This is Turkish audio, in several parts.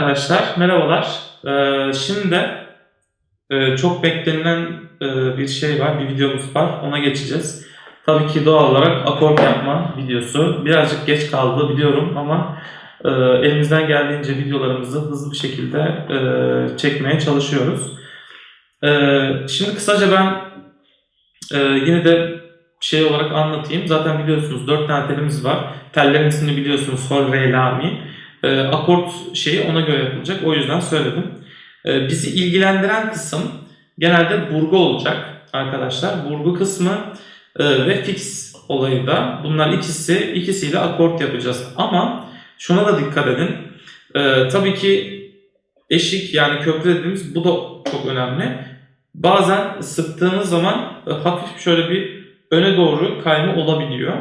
Arkadaşlar, merhabalar. Ee, şimdi e, çok beklenilen e, bir şey var, bir videomuz var. Ona geçeceğiz. Tabii ki doğal olarak akort yapma videosu. Birazcık geç kaldı biliyorum ama e, elimizden geldiğince videolarımızı hızlı bir şekilde çekmeye çalışıyoruz. Şimdi kısaca ben yine de şey olarak anlatayım. Zaten biliyorsunuz 4 tane telimiz var. Tellerin ismini biliyorsunuz. Sol, re, la, mi. E, akort şeyi ona göre yapılacak. O yüzden söyledim. E, bizi ilgilendiren kısım genelde burgu olacak arkadaşlar. Burgu kısmı e, ve fix olayı da bunlar ikisi ikisiyle akort yapacağız. Ama şuna da dikkat edin. E, tabii ki eşik yani köprü dediğimiz bu da çok önemli. Bazen sıktığınız zaman e, hafif şöyle bir öne doğru kayma olabiliyor.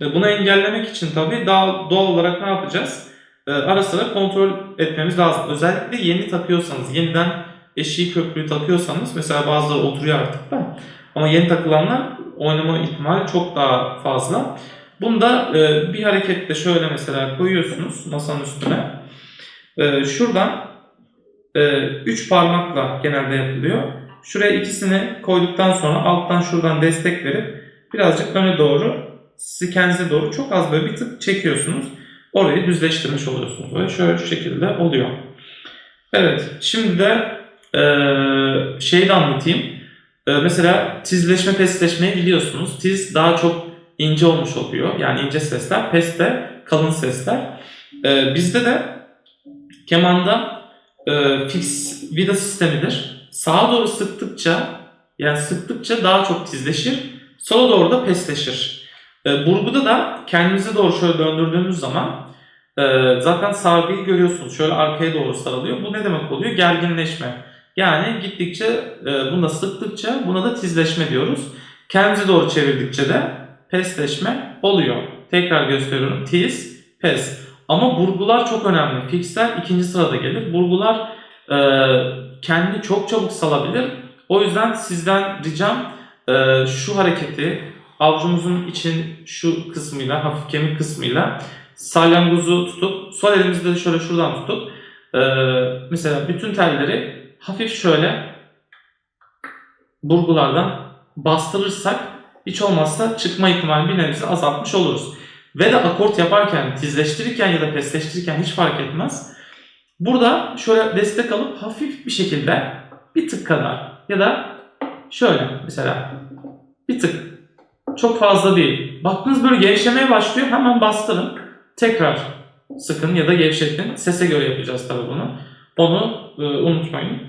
E, Bunu engellemek için tabii daha doğal olarak ne yapacağız? E, Ara sıra kontrol etmemiz lazım. Özellikle yeni takıyorsanız, yeniden eşiği köprüyü takıyorsanız mesela bazıları oturuyor artık da ama yeni takılanlar oynama ihtimali çok daha fazla. Bunda e, bir hareketle şöyle mesela koyuyorsunuz masanın üstüne. E, şuradan 3 parmakla genelde yapılıyor. Şuraya ikisini koyduktan sonra alttan şuradan destek verip birazcık öne doğru sizi kendinize doğru çok az böyle bir tık çekiyorsunuz. Orayı düzleştirmiş oluyorsunuz. Böyle şöyle şu şekilde oluyor. Evet şimdi de eee şeyi de anlatayım. Eee, mesela tizleşme pesleşmeyi biliyorsunuz. Tiz daha çok ince olmuş oluyor. Yani ince sesler. Pes de kalın sesler. Eee, bizde de kemanda eee, fix vida sistemidir. Sağa doğru sıktıkça yani sıktıkça daha çok tizleşir. Sola doğru da pesleşir. E, burguda da kendinize doğru şöyle döndürdüğünüz zaman e, zaten sargıyı görüyorsunuz. Şöyle arkaya doğru sarılıyor. Bu ne demek oluyor? Gerginleşme. Yani gittikçe e, bunda sıktıkça buna da tizleşme diyoruz. Kendinize doğru çevirdikçe de pesleşme oluyor. Tekrar gösteriyorum. Tiz, pes. Ama burgular çok önemli. Fixler ikinci sırada gelir. Burgular e, kendini çok çabuk salabilir. O yüzden sizden ricam e, şu hareketi avucumuzun için şu kısmıyla, hafif kemik kısmıyla salyangozu tutup, sol elimizde de şöyle şuradan tutup e, mesela bütün telleri hafif şöyle burgulardan bastırırsak hiç olmazsa çıkma ihtimali bir nebze azaltmış oluruz. Ve de akort yaparken, tizleştirirken ya da pesleştirirken hiç fark etmez. Burada şöyle destek alıp hafif bir şekilde bir tık kadar ya da şöyle mesela bir tık çok fazla değil. Baktınız böyle gevşemeye başlıyor hemen bastırın. Tekrar sıkın ya da gevşetin. Sese göre yapacağız tabii bunu. Onu e, unutmayın.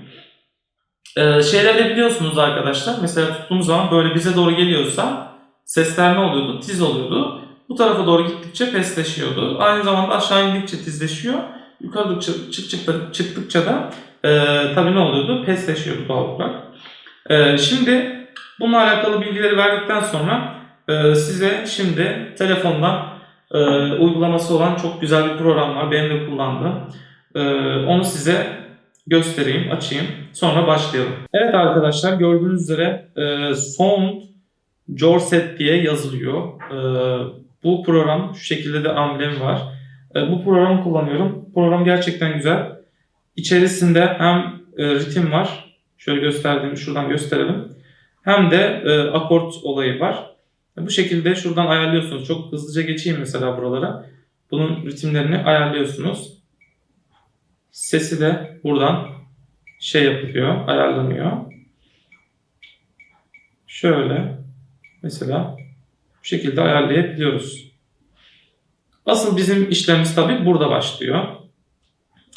E, şeyleri de biliyorsunuz arkadaşlar. Mesela tuttuğumuz zaman böyle bize doğru geliyorsa sesler ne oluyordu? Tiz oluyordu. Bu tarafa doğru gittikçe pesleşiyordu. Aynı zamanda aşağı indikçe tizleşiyor. Yukarı çık, çık- çıktıkça da e, tabii ne oluyordu? Pesleşiyordu doğal olarak. E, şimdi bununla alakalı bilgileri verdikten sonra e, size şimdi telefondan e, uygulaması olan çok güzel bir program var. Benim de kullandığım. E, onu size göstereyim, açayım. Sonra başlayalım. Evet arkadaşlar gördüğünüz üzere e, Sound Jorset diye yazılıyor. E, bu program şu şekilde de amblemi var. E, bu programı kullanıyorum. Program gerçekten güzel. İçerisinde hem e, ritim var. Şöyle gösterdiğim, şuradan gösterelim. Hem de e, akort olayı var. Bu şekilde şuradan ayarlıyorsunuz. Çok hızlıca geçeyim mesela buralara. Bunun ritimlerini ayarlıyorsunuz. Sesi de buradan şey yapılıyor, ayarlanıyor. Şöyle mesela bu şekilde ayarlayabiliyoruz. Asıl bizim işlemimiz tabii burada başlıyor.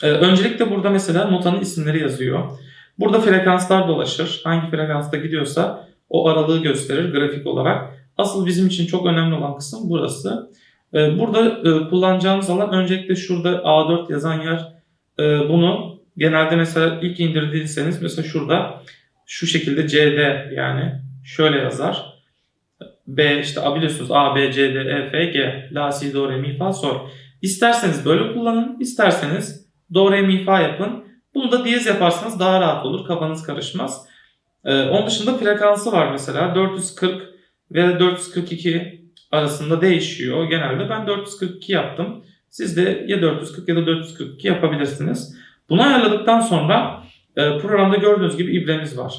Ee, öncelikle burada mesela notanın isimleri yazıyor. Burada frekanslar dolaşır. Hangi frekansta gidiyorsa o aralığı gösterir grafik olarak. Asıl bizim için çok önemli olan kısım burası. Ee, Burada e, kullanacağımız alan öncelikle şurada A4 yazan yer e, bunu genelde mesela ilk indirdiyseniz mesela şurada şu şekilde CD yani şöyle yazar. B işte biliyorsunuz A, B, C, D, E, F, G. La, Si, Do, Re, Mi, Fa, Sol. İsterseniz böyle kullanın, isterseniz Do, Re, Mi, Fa yapın. Bunu da diyez yaparsanız daha rahat olur, kafanız karışmaz. Ee, onun dışında frekansı var mesela 440 ve 442 arasında değişiyor. Genelde ben 442 yaptım. Siz de ya 440 ya da 442 yapabilirsiniz. Bunu ayarladıktan sonra e, programda gördüğünüz gibi ibremiz var.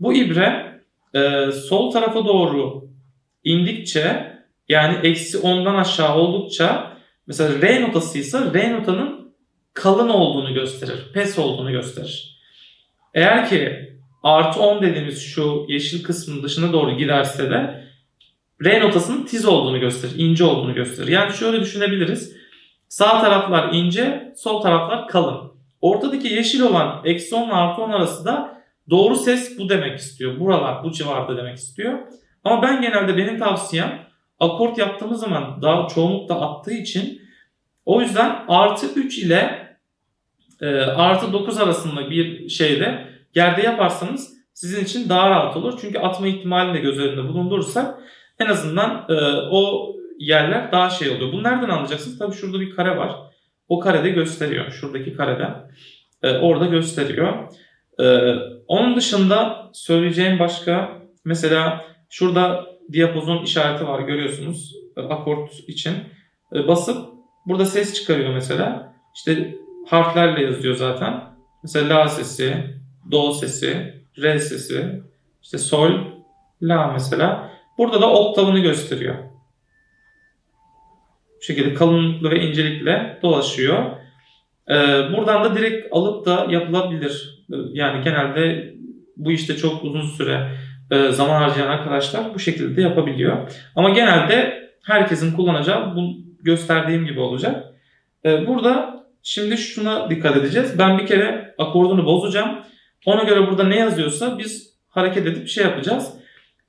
Bu ibre e, sol tarafa doğru indikçe yani eksi 10'dan aşağı oldukça mesela re notasıysa re notanın kalın olduğunu gösterir. Pes olduğunu gösterir. Eğer ki artı 10 dediğimiz şu yeşil kısmın dışına doğru giderse de re notasının tiz olduğunu gösterir. ince olduğunu gösterir. Yani şöyle düşünebiliriz. Sağ taraflar ince, sol taraflar kalın. Ortadaki yeşil olan eksi 10 ile artı 10 arası da doğru ses bu demek istiyor. Buralar bu civarda demek istiyor. Ama ben genelde benim tavsiyem akort yaptığımız zaman daha çoğunlukla attığı için o yüzden artı 3 ile e, artı 9 arasında bir şeyde yerde yaparsanız sizin için daha rahat olur. Çünkü atma ihtimalini de göz önünde bulundurursak en azından e, o yerler daha şey oluyor. Bunu nereden anlayacaksınız? Tabii şurada bir kare var. O karede gösteriyor. Şuradaki karede. E, orada gösteriyor. E, onun dışında söyleyeceğim başka mesela şurada diapozon işareti var görüyorsunuz e, akort için. E, basıp burada ses çıkarıyor mesela. İşte harflerle yazıyor zaten. Mesela la sesi, do sesi, re sesi, işte sol, la mesela. Burada da oktavını gösteriyor. Bu şekilde kalınlıklı ve incelikle dolaşıyor. Ee, buradan da direkt alıp da yapılabilir. Yani genelde bu işte çok uzun süre e, zaman harcayan arkadaşlar bu şekilde yapabiliyor. Ama genelde herkesin kullanacağı bu gösterdiğim gibi olacak. Ee, burada şimdi şuna dikkat edeceğiz. Ben bir kere akordunu bozacağım. Ona göre burada ne yazıyorsa biz hareket edip şey yapacağız.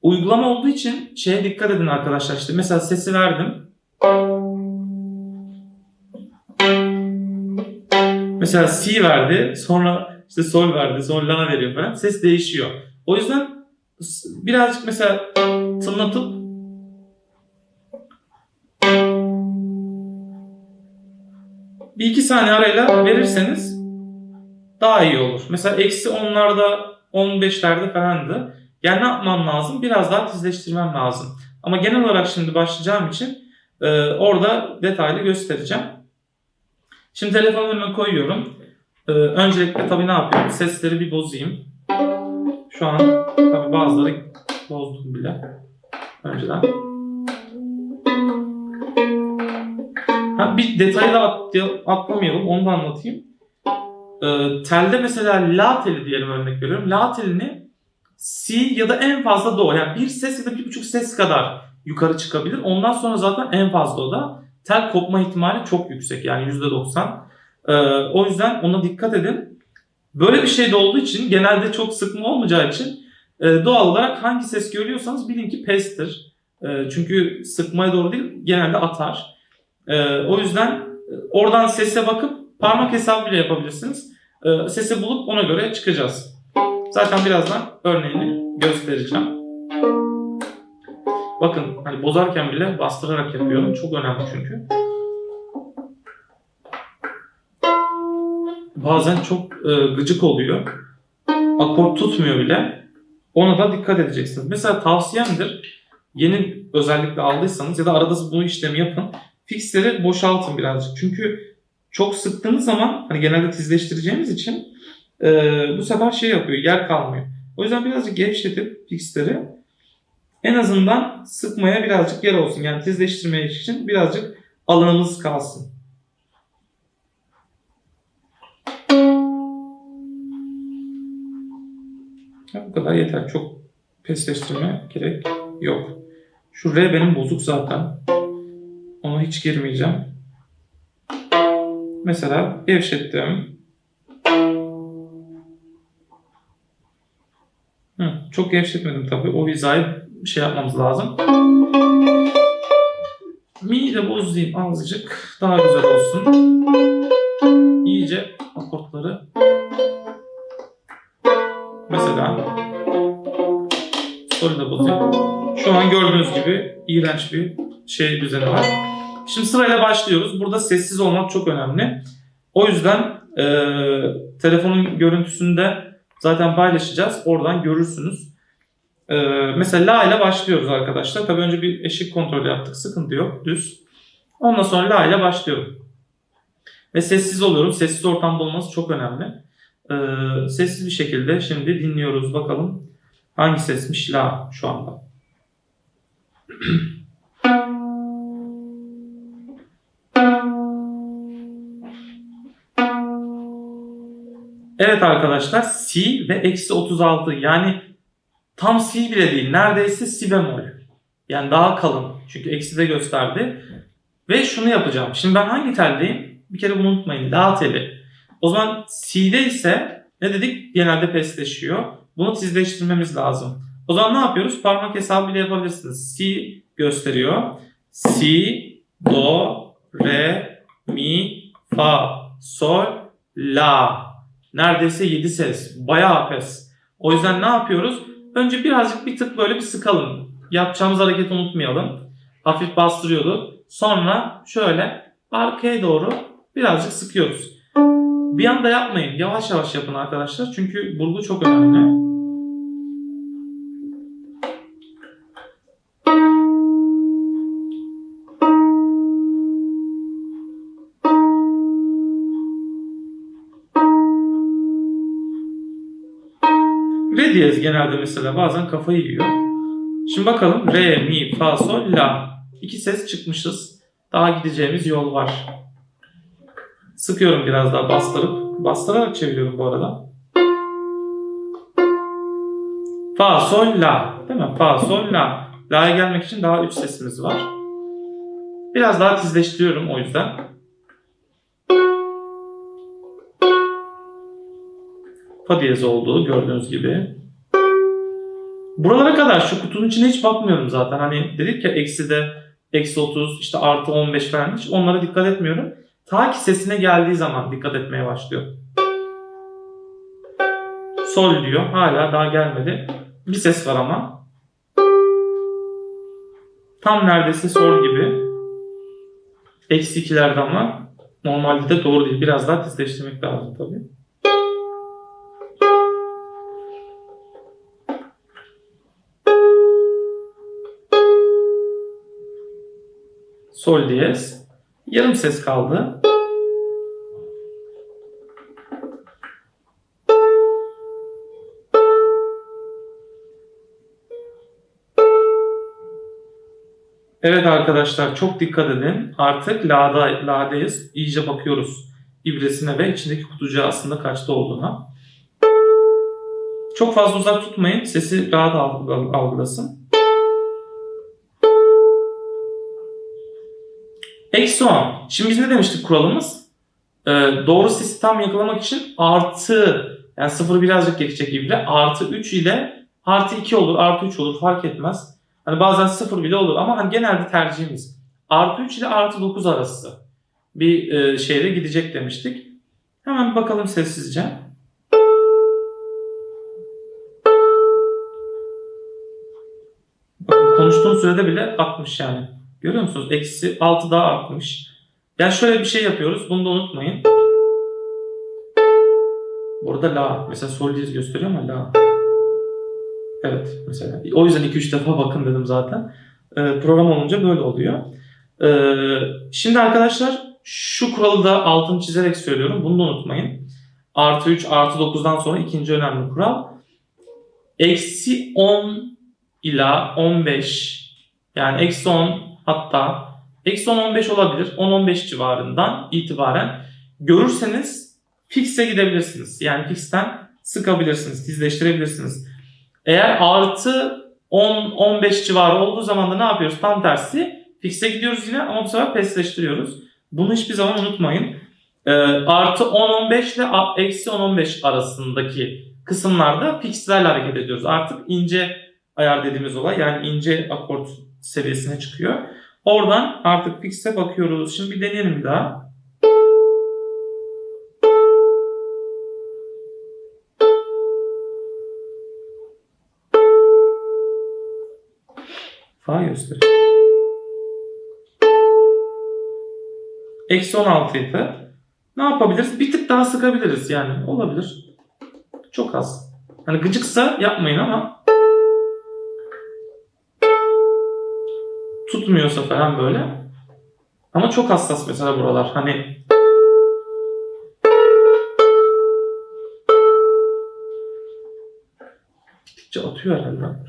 Uygulama olduğu için şeye dikkat edin arkadaşlar. İşte mesela sesi verdim. Mesela si verdi, sonra işte sol verdi, sonra la veriyor falan. Ses değişiyor. O yüzden birazcık mesela tınlatıp bir iki saniye arayla verirseniz daha iyi olur. Mesela eksi 10'larda 15'lerde falandı. Yani ne yapmam lazım? Biraz daha tizleştirmem lazım. Ama genel olarak şimdi başlayacağım için e, orada detaylı göstereceğim. Şimdi telefonu önüme koyuyorum. E, öncelikle tabii ne yapıyorum? Sesleri bir bozayım. Şu an tabii bazıları bozdum bile. Önceden. Ha, bir detayı da at- atlamayalım. Onu da anlatayım. E, telde mesela la teli diyelim örnek veriyorum. La telini si ya da en fazla do. Yani bir ses ya da bir buçuk ses kadar yukarı çıkabilir. Ondan sonra zaten en fazla o da tel kopma ihtimali çok yüksek. Yani %90. Ee, o yüzden ona dikkat edin. Böyle bir şey de olduğu için genelde çok sıkma olmayacağı için e, doğal olarak hangi ses görüyorsanız bilin ki pestir. E, çünkü sıkmaya doğru değil genelde atar. E, o yüzden e, oradan sese bakıp parmak hesabı bile yapabilirsiniz. E, sesi bulup ona göre çıkacağız. Zaten birazdan örneğini göstereceğim. Bakın hani bozarken bile bastırarak yapıyorum. Çok önemli çünkü. Bazen çok e, gıcık oluyor. Akor tutmuyor bile. Ona da dikkat edeceksiniz. Mesela tavsiyemdir. Yeni özellikle aldıysanız ya da arada bu işlemi yapın. Fixleri boşaltın birazcık. Çünkü çok sıktığınız zaman hani genelde tizleştireceğimiz için e, bu sefer şey yapıyor. Yer kalmıyor. O yüzden birazcık gevşetip fixleri en azından sıkmaya birazcık yer olsun. Yani tizleştirmeye için birazcık alanımız kalsın. Ya bu kadar yeter. Çok pesleştirme gerek yok. Şu R benim bozuk zaten. Ona hiç girmeyeceğim. Mesela gevşettim. Hı, çok gevşetmedim tabii. O hizayı şey yapmamız lazım. Mi de bozayım azıcık. Daha güzel olsun. İyice akortları Mesela Sol'ü da bozayım. Şu an gördüğünüz gibi iğrenç bir şey düzeni var. Şimdi sırayla başlıyoruz. Burada sessiz olmak çok önemli. O yüzden e, telefonun görüntüsünü de zaten paylaşacağız. Oradan görürsünüz. E, mesela La ile başlıyoruz arkadaşlar. Tabii önce bir eşik kontrolü yaptık. Sıkıntı yok. Düz. Ondan sonra La ile başlıyorum. Ve sessiz oluyorum. Sessiz ortamda olması çok önemli. Ee, sessiz bir şekilde şimdi dinliyoruz bakalım. Hangi sesmiş la şu anda. Evet arkadaşlar si ve eksi 36 yani tam si bile değil neredeyse si bemol. Yani daha kalın çünkü eksi de gösterdi. Ve şunu yapacağım. Şimdi ben hangi teldeyim? Bir kere bunu unutmayın. La teli. O zaman si'de ise ne dedik? Genelde pesleşiyor. Bunu tizleştirmemiz lazım. O zaman ne yapıyoruz? Parmak hesabı bile yapabilirsiniz. Si gösteriyor. Si, do, re, mi, fa, sol, la. Neredeyse 7 ses. Bayağı pes. O yüzden ne yapıyoruz? Önce birazcık bir tık böyle bir sıkalım. Yapacağımız hareketi unutmayalım. Hafif bastırıyordu. Sonra şöyle arkaya doğru birazcık sıkıyoruz. Bir anda yapmayın. Yavaş yavaş yapın arkadaşlar. Çünkü burgu çok önemli. Re diyez genelde mesela bazen kafayı yiyor. Şimdi bakalım re, mi, fa, sol, la. İki ses çıkmışız. Daha gideceğimiz yol var. Sıkıyorum biraz daha bastırıp. Bastırarak çeviriyorum bu arada. Fa, sol, la. Değil mi? Fa, sol, la. La'ya gelmek için daha üç sesimiz var. Biraz daha tizleştiriyorum o yüzden. Fa diyez olduğu gördüğünüz gibi. Buralara kadar şu kutunun içine hiç bakmıyorum zaten. Hani dedik ya eksi de eksi 30 işte artı 15 falan hiç onlara dikkat etmiyorum. Ta ki sesine geldiği zaman dikkat etmeye başlıyor. Sol diyor. Hala daha gelmedi. Bir ses var ama. Tam neredeyse sol gibi. Eksi ikilerde ama normalde de doğru değil. Biraz daha tizleştirmek lazım tabii. Sol diyez. Yarım ses kaldı. Evet arkadaşlar çok dikkat edin. Artık la'da, la'dayız. İyice bakıyoruz ibresine ve içindeki kutucuğa aslında kaçta olduğuna. Çok fazla uzak tutmayın. Sesi rahat algılasın. Eksi 10. Şimdi biz ne demiştik kuralımız? Ee, doğru sesi tam yakalamak için artı yani sıfır birazcık geçecek ibre artı 3 ile artı 2 olur artı 3 olur fark etmez. Hani bazen sıfır bile olur ama hani genelde tercihimiz artı 3 ile artı 9 arası bir e, şeyde gidecek demiştik. Hemen bakalım sessizce. Bakın konuştuğum sürede bile 60 yani. Görüyor musunuz? Eksi 6 daha artmış. Yani şöyle bir şey yapıyoruz. Bunu da unutmayın. Burada la. Mesela sol diyez gösteriyor ama la. Evet mesela. O yüzden 2-3 defa bakın dedim zaten. Ee, program olunca böyle oluyor. Ee, şimdi arkadaşlar şu kuralı da altını çizerek söylüyorum. Bunu da unutmayın. Artı 3 artı 9'dan sonra ikinci önemli kural. Eksi 10 ila 15 yani eksi 10 hatta eksi 10-15 olabilir. 10-15 civarından itibaren görürseniz fix'e gidebilirsiniz. Yani fix'ten sıkabilirsiniz, tizleştirebilirsiniz. Eğer artı 10-15 civarı olduğu zaman da ne yapıyoruz? Tam tersi fix'e gidiyoruz yine ama bu sefer pesleştiriyoruz. Bunu hiçbir zaman unutmayın. Ee, artı 10-15 ile eksi 10-15 arasındaki kısımlarda fixlerle hareket ediyoruz. Artık ince ayar dediğimiz olay yani ince akort seviyesine çıkıyor. Oradan artık fix'e bakıyoruz. Şimdi bir deneyelim daha. Fa göster. Eksi 16 idi. Ne yapabiliriz? Bir tık daha sıkabiliriz yani. Olabilir. Çok az. Hani gıcıksa yapmayın ama tutmuyorsa falan böyle. Ama çok hassas mesela buralar. Hani gittikçe atıyor herhalde.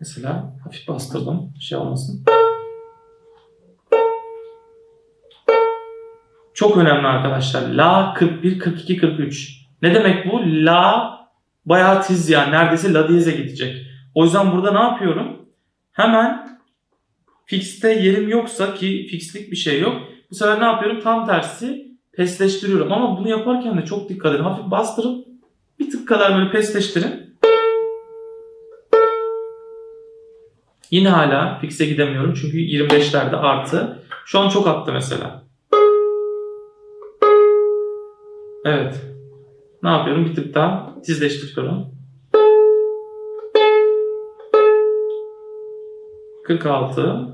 Mesela hafif bastırdım şey olmasın. Çok önemli arkadaşlar. La 41, 42, 43. Ne demek bu? La bayağı tiz yani. Neredeyse la diyeze gidecek. O yüzden burada ne yapıyorum? Hemen fixte yerim yoksa ki fixlik bir şey yok. Bu sefer ne yapıyorum? Tam tersi pesleştiriyorum. Ama bunu yaparken de çok dikkat edin. Hafif bastırıp bir tık kadar böyle pesleştirin. Yine hala fixe gidemiyorum çünkü 25'lerde artı. Şu an çok attı mesela. Evet. Ne yapıyorum? Bir tık daha tizleştiriyorum. 46.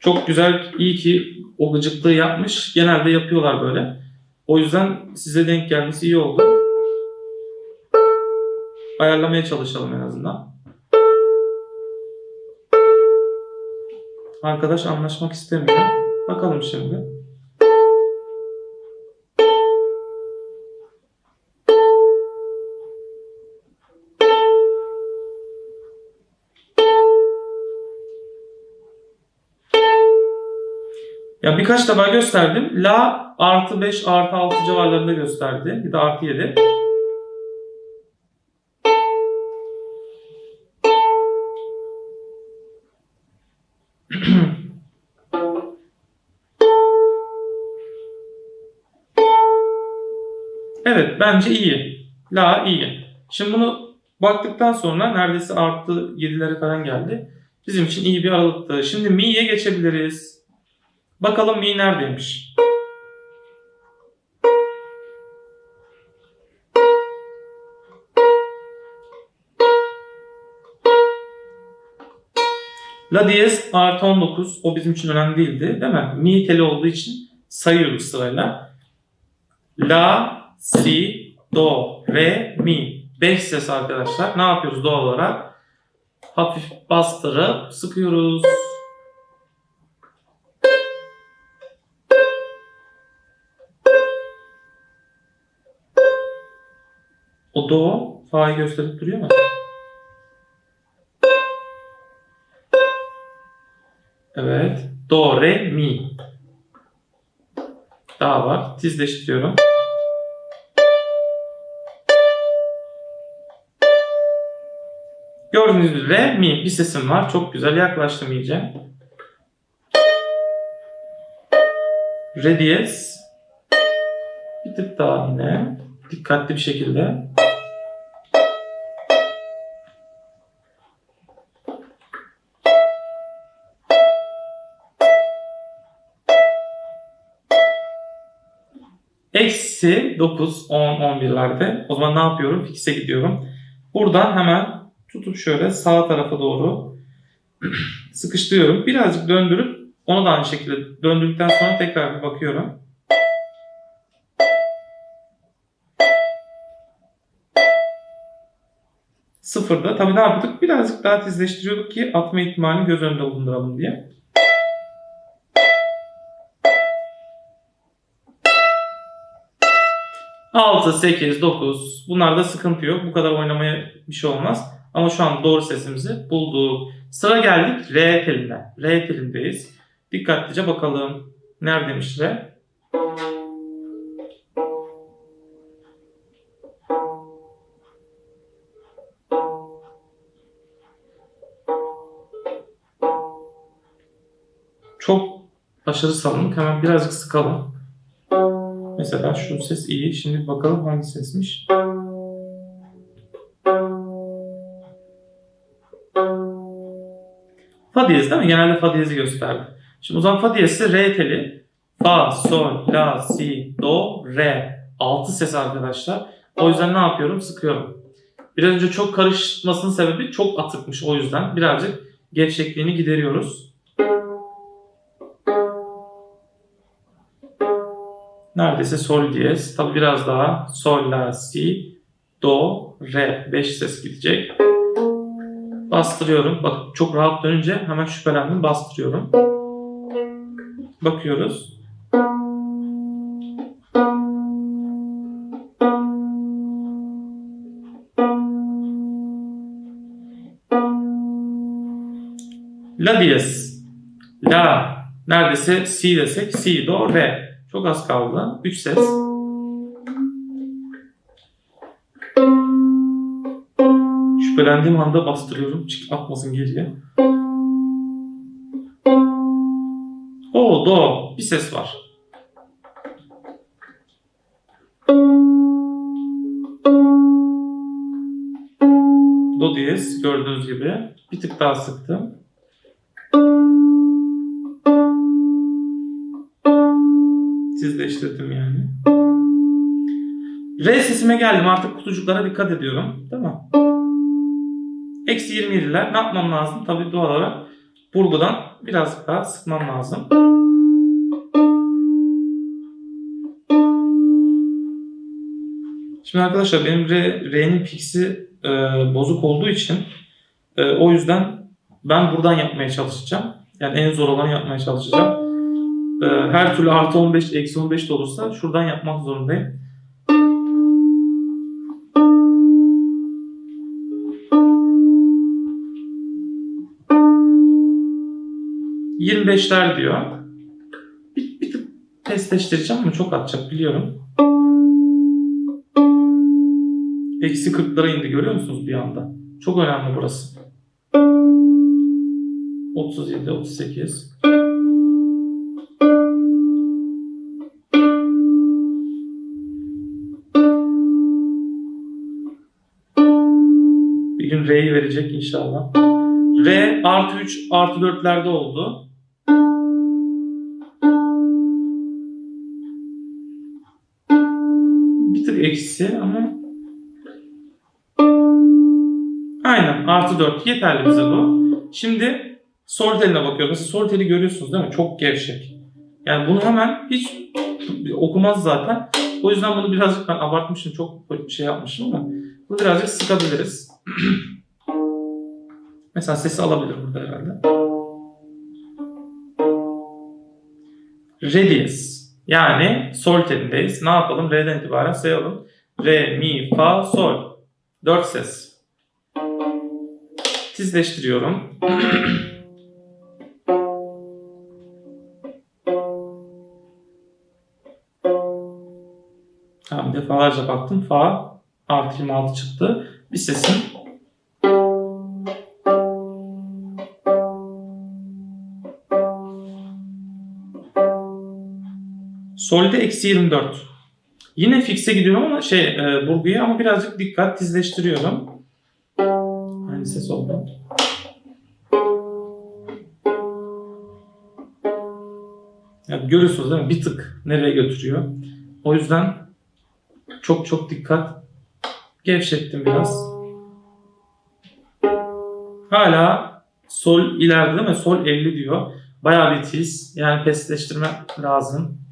Çok güzel, iyi ki o gıcıklığı yapmış. Genelde yapıyorlar böyle. O yüzden size denk gelmesi iyi oldu. Ayarlamaya çalışalım en azından. Arkadaş anlaşmak istemiyor. Bakalım şimdi. Ya birkaç defa gösterdim. La artı 5 artı 6 civarlarında gösterdi. Bir de artı 7. Evet bence iyi. La iyi. Şimdi bunu baktıktan sonra neredeyse artı 7'lere falan geldi. Bizim için iyi bir aralıktı. Şimdi mi'ye geçebiliriz. Bakalım mi neredeymiş? La diyez artı 19 o bizim için önemli değildi değil mi? Mi teli olduğu için sayıyoruz sırayla. La, si, do, re, mi. 5 ses arkadaşlar. Ne yapıyoruz doğal olarak? Hafif bastırıp sıkıyoruz. Do fa'yı gösterip duruyor mu? Evet. Do, re, mi. Daha var. Tizleştiriyorum. Gördüğünüz gibi re, mi. Bir sesim var. Çok güzel. Yaklaştım iyice. Re diyez. Bir tık daha yine. Dikkatli bir şekilde. 9, 10, 11'lerde. O zaman ne yapıyorum? Fix'e gidiyorum. Buradan hemen tutup şöyle sağ tarafa doğru sıkıştırıyorum. Birazcık döndürüp onu da aynı şekilde döndürdükten sonra tekrar bir bakıyorum. Sıfırda. Tabii ne yaptık? Birazcık daha tizleştiriyorduk ki atma ihtimalini göz önünde bulunduralım diye. Altı, sekiz, dokuz. Bunlarda sıkıntı yok. Bu kadar oynamaya bir şey olmaz. Ama şu an doğru sesimizi bulduk. Sıra geldik R teline. R telindeyiz. Dikkatlice bakalım. Neredeymiş R? Çok aşırı salınık. Hemen birazcık sıkalım. Mesela şu ses iyi. Şimdi bakalım hangi sesmiş. Fa diyez değil mi? Genelde fa diyezi gösterdi. Şimdi o zaman fa diyezi re teli. Fa, sol, la, si, do, re. 6 ses arkadaşlar. O yüzden ne yapıyorum? Sıkıyorum. Biraz önce çok karışmasının sebebi çok atıkmış o yüzden. Birazcık gevşekliğini gideriyoruz. neredeyse sol diyez. Tabi biraz daha sol, la, si, do, re. 5 ses gidecek. Bastırıyorum. Bak çok rahat dönünce hemen şüphelendim. Bastırıyorum. Bakıyoruz. La diyez. La. Neredeyse si desek si, do, re. Çok az kaldı. 3 ses. Şüphelendiğim anda bastırıyorum. Çık atmasın geriye. O, do. Bir ses var. Do diyez gördüğünüz gibi. Bir tık daha sıktım. Tizleştirdim yani. R sesime geldim. Artık kutucuklara dikkat ediyorum. Değil mi? Eksi 27'ler. Ne yapmam lazım? Tabii doğal olarak burgudan biraz daha sıkmam lazım. Şimdi arkadaşlar benim R, R'nin piksi e, bozuk olduğu için e, o yüzden ben buradan yapmaya çalışacağım. Yani en zor olanı yapmaya çalışacağım. E, her türlü artı 15, eksi 15 de olursa şuradan yapmak zorundayım. ...25'ler diyor. Bir, bir tık testleştireceğim ama çok atacak biliyorum. Eksi 40'lara indi görüyor musunuz bir anda? Çok önemli burası. 37, 38. Bir gün R'yi verecek inşallah. R artı 3 artı 4'lerde oldu. Bir tık eksi ama Aynen artı 4 yeterli bize bu. Şimdi sol teline bakıyorum. Mesela sol teli görüyorsunuz değil mi? Çok gevşek. Yani bunu hemen hiç okumaz zaten. O yüzden bunu birazcık ben abartmışım. Çok şey yapmışım ama bunu birazcık sıkabiliriz. Mesela sesi alabilir burada herhalde. Re diyez. Yani sol telindeyiz. Ne yapalım? Re'den itibaren sayalım. Re, mi, fa, sol. 4 ses. Tizleştiriyorum. Tamam defalarca baktım. Fa artı 26 çıktı. Bir sesim Sol'de eksi 24. Yine fixe gidiyorum ama şey e, burguya ama birazcık dikkat tizleştiriyorum. Aynı ses oldu. Yani görüyorsunuz değil mi? Bir tık nereye götürüyor. O yüzden çok çok dikkat. Gevşettim biraz. Hala sol ileride değil mi? Sol 50 diyor. Bayağı bir tiz. Yani pesleştirme lazım.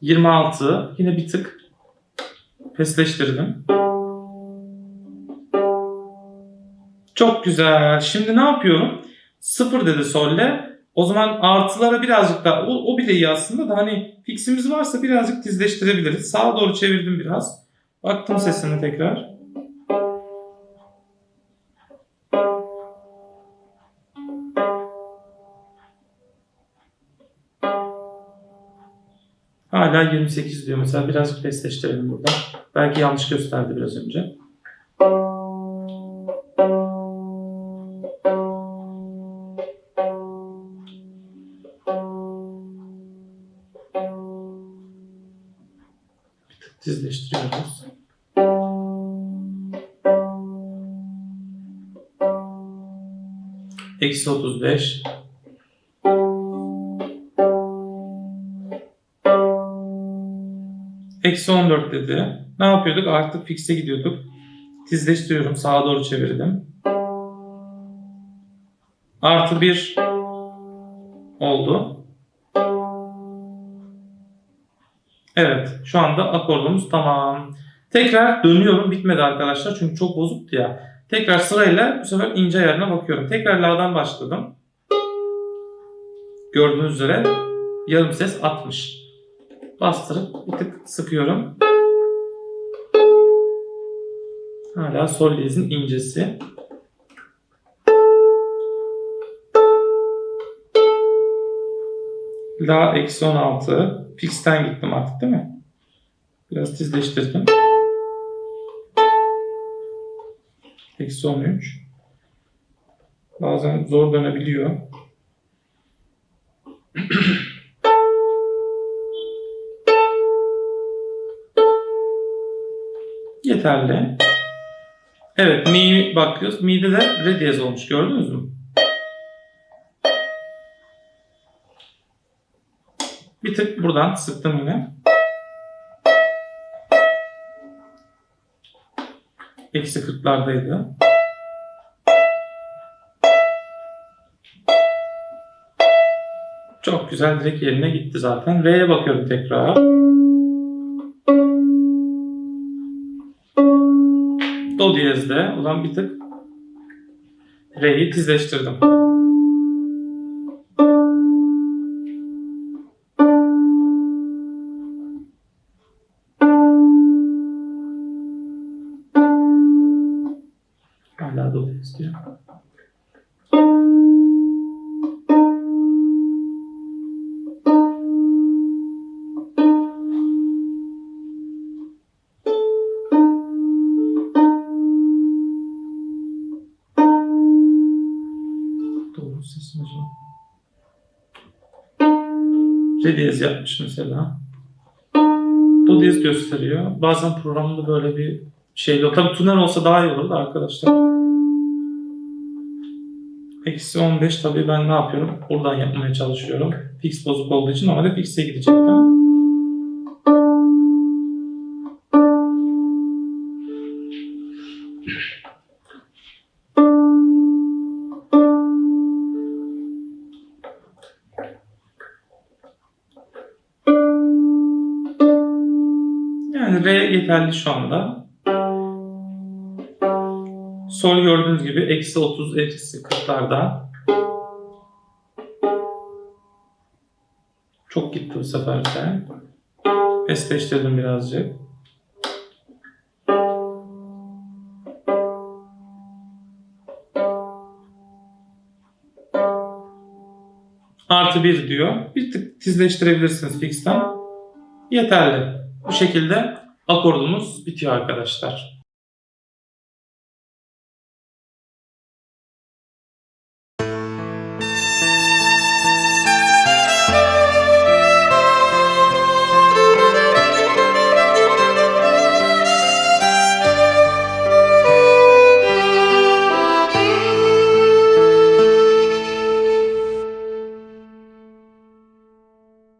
Yirmi altı. Yine bir tık pesleştirdim. Çok güzel. Şimdi ne yapıyorum? Sıfır dedi solle. O zaman artılara birazcık daha o, o bile iyi aslında da hani fiximiz varsa birazcık dizleştirebiliriz. Sağa doğru çevirdim biraz. Baktım sesine tekrar. Hala 28 diyor mesela birazcık pesleştirelim burada. Belki yanlış gösterdi biraz önce. Tizleştiriyoruz. Eksi 35. Eksi 14 dedi. Ne yapıyorduk? Artık fixe gidiyorduk. Tizleştiriyorum. Sağa doğru çevirdim. Artı 1 oldu. Evet. Şu anda akordumuz tamam. Tekrar dönüyorum. Bitmedi arkadaşlar. Çünkü çok bozuktu ya. Tekrar sırayla bu sefer ince ayarına bakıyorum. Tekrar la'dan başladım. Gördüğünüz üzere yarım ses 60. bastırıp bir tık sıkıyorum. Hala sol diyezin incesi. La eksi 16. Fix'ten gittim artık değil mi? Biraz tizleştirdim. Eksi 13. Bazen zor dönebiliyor. Yeterli. Evet, mi bakıyoruz. Mi'de de re diyez olmuş. Gördünüz mü? Bir tık buradan sıktım yine. Eksi 40'lardaydı. Çok güzel direkt yerine gitti zaten. Re'ye bakıyorum tekrar. Do diyezde. O zaman bir tık Re'yi tizleştirdim. Re diyez yapmış mesela. Do diyez gösteriyor. Bazen programda böyle bir şeyle. Tabii tünel olsa daha iyi olurdu arkadaşlar. Eksi 15 tabii ben ne yapıyorum? Buradan yapmaya çalışıyorum. Fix bozuk olduğu için normalde fix'e gidecektim. Yeterli şu anda. Sol gördüğünüz gibi eksi 30, eksi 40'larda. Çok gitti bu sefer de. Esleştirdim birazcık. Artı 1 diyor. Bir tık tizleştirebilirsiniz fix'ten. Yeterli. Bu şekilde akordumuz bitiyor arkadaşlar.